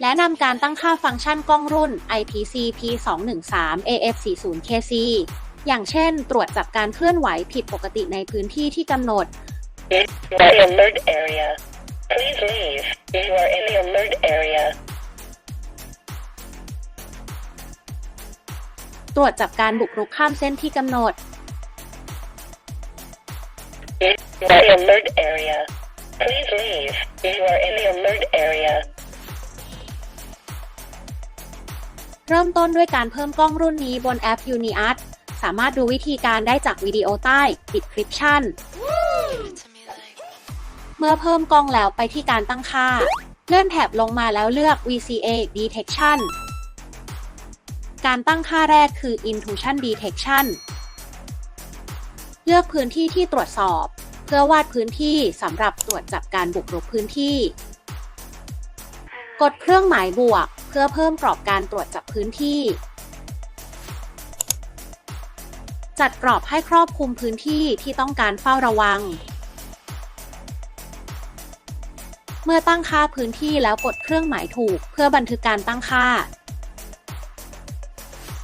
และนำการตั้งค่าฟังก์ชันกล้องรุ่น IPC P213 AF40KC อย่างเช่น ตรวจจับการเคลื่อนไหวผิดปกติในพื้นที่ที่กำหนด The alert area. Please leave. You are in the alert area. ตรวจจับการบุกรุกข้ามเส้นที่กำหนด The alert area. Please leave. You are in the alert เริ่มต้นด้วยการเพิ่มกล้องรุ่นนี้บนแอป UniArt สามารถดูวิธีการได้จากวิดีโอใต้ Description เมื่อเพิ่มกล้องแล้วไปที่การตั้งค่า เลื่อนแถบลงมาแล้วเลือก VCA Detection การตั้งค่าแรกคือ Intrusion Detection เลือกพื้นที่ที่ตรวจสอบ เพื่อวาดพื้นที่สำหรับตรวจจับการบุกรุกพื้นที่ กดเครื่องหมายบวก พื่อเพิ่มกรอบการตรวจจับพื้นที่ จัดกรอบให้ครอบคลุมพื้นที่ที่ต้องการเฝ้าระวัง เมื่อตั้งค่าพื้นที่แล้วกดเครื่องหมายถูกเพื่อบันทึกการตั้งค่า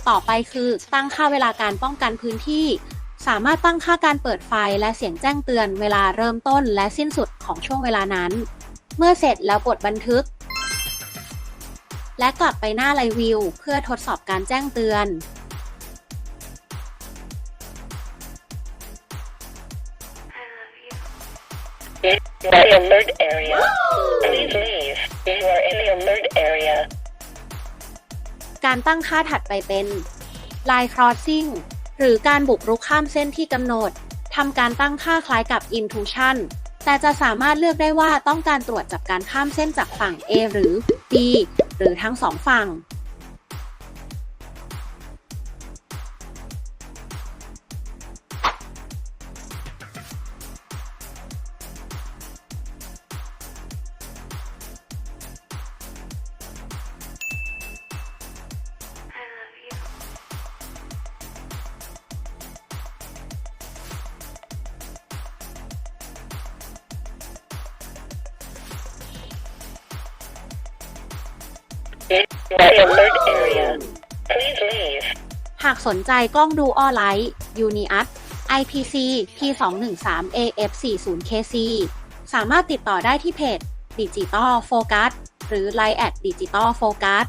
ต่อไปคือตั้งค่าเวลาการป้องกันพื้นที่สามารถตั้งค่าการเปิดไฟและเสียงแจ้งเตือนเวลาเริ่มต้นและสิ้นสุดของช่วงเวลานั้น เมื่อเสร็จแล้วกดบันทึก และกลับไปหน้าไลฟ์วิวเพื่อทดสอบการแจ้งเตือน The alert area. Please leave. You are in the alert area. การตั้งค่าถัดไปเป็น Line Crossing หรือการบุกรุกข้ามเส้นที่กำหนดทำการตั้งค่าคล้ายกับ Intrusion แต่จะสามารถเลือกได้ว่าต้องการตรวจจับการข้ามเส้นจากฝั่ง A หรือ B ห รือทั้งสองฝั่ง The alert area. Please leave. หากสนใจกล้องดูออไลท์ UniArt IPC P213 AF40KC สามารถติดต่อได้ที่เพจ Digital Focus หรือ Line at Digital Focus